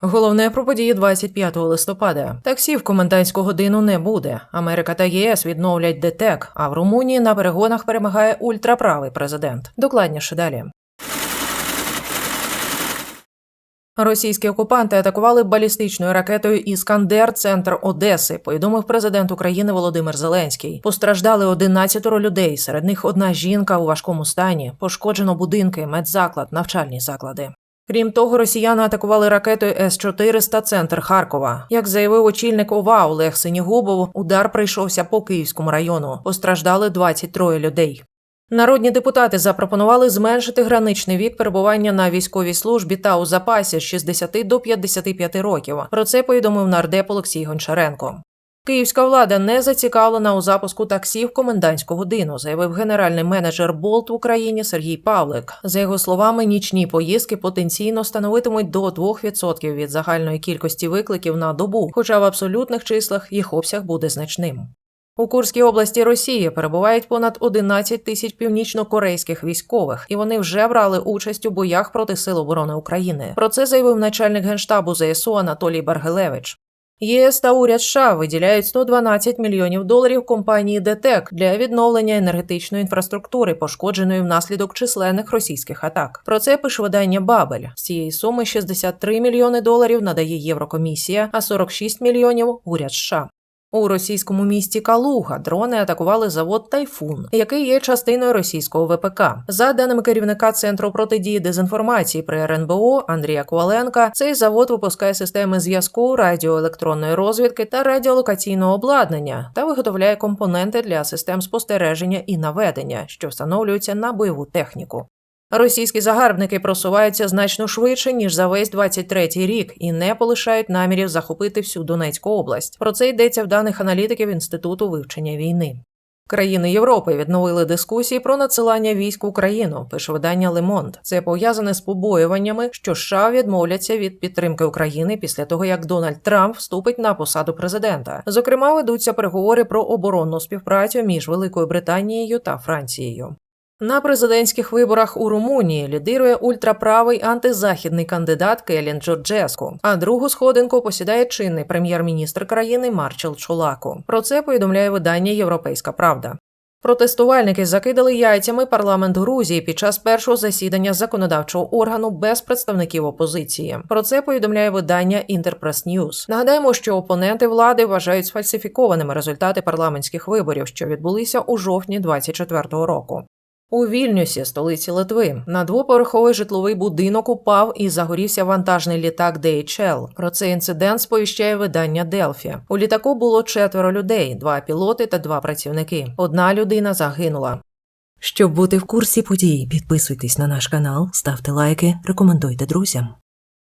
Головне про події 25 листопада. Таксі в комендантську годину не буде. Америка та ЄС відновлять ДТЕК, а в Румунії на перегонах перемагає ультраправий президент. Докладніше далі. Російські окупанти атакували балістичною ракетою Іскандер центр Одеси. Повідомив президент України Володимир Зеленський. Постраждали 11 людей. Серед них одна жінка у важкому стані. Пошкоджено будинки, медзаклад, навчальні заклади. Крім того, росіяни атакували ракетою С-400 центр Харкова. Як заявив очільник ОВА Олег Синігубов, удар прийшовся по Київському району. Постраждали 23 людей. Народні депутати запропонували зменшити граничний вік перебування на військовій службі та у запасі з 60 до 55 років. Про це повідомив нардеп Олексій Гончаренко. Київська влада не зацікавлена у запуску таксі в комендантську годину, заявив генеральний менеджер Болт в Україні Сергій Павлик. За його словами, нічні поїздки потенційно становитимуть до 2% від загальної кількості викликів на добу, хоча в абсолютних числах їх обсяг буде значним. У Курській області Росії перебувають понад 11 тисяч північно-корейських військових, і вони вже брали участь у боях проти Сил оборони України. Про це заявив начальник генштабу ЗСУ Анатолій Баргелевич. ЄС та уряд США виділяють 112 мільйонів доларів компанії ДТЕК для відновлення енергетичної інфраструктури, пошкодженої внаслідок численних російських атак. Про це пише видання Бабель. З цієї суми 63 мільйони доларів надає Єврокомісія, а 46 мільйонів уряд США. У російському місті Калуга дрони атакували завод Тайфун, який є частиною російського ВПК. За даними керівника центру протидії дезінформації при РНБО Андрія Коваленка, цей завод випускає системи зв'язку, радіоелектронної розвідки та радіолокаційного обладнання та виготовляє компоненти для систем спостереження і наведення, що встановлюються на бойову техніку. Російські загарбники просуваються значно швидше ніж за весь 23-й рік і не полишають намірів захопити всю Донецьку область. Про це йдеться в даних аналітиків інституту вивчення війни. Країни Європи відновили дискусії про надсилання військ в Україну. Пише видання Лемонд. Це пов'язане з побоюваннями, що США відмовляться від підтримки України після того, як Дональд Трамп вступить на посаду президента. Зокрема, ведуться переговори про оборонну співпрацю між Великою Британією та Францією. На президентських виборах у Румунії лідирує ультраправий антизахідний кандидат Келін Джорджеску, а другу сходинку посідає чинний прем'єр-міністр країни Марчел Чулаку. Про це повідомляє видання Європейська Правда. Протестувальники закидали яйцями парламент Грузії під час першого засідання законодавчого органу без представників опозиції. Про це повідомляє видання Інтерпрес Ньюс. Нагадаємо, що опоненти влади вважають сфальсифікованими результати парламентських виборів, що відбулися у жовтні 24-го року. У Вільнюсі, столиці Литви, на двоповерховий житловий будинок упав і загорівся вантажний літак DHL. Про цей інцидент сповіщає видання Делфі. У літаку було четверо людей: два пілоти та два працівники. Одна людина загинула. Щоб бути в курсі подій, підписуйтесь на наш канал, ставте лайки, рекомендуйте друзям.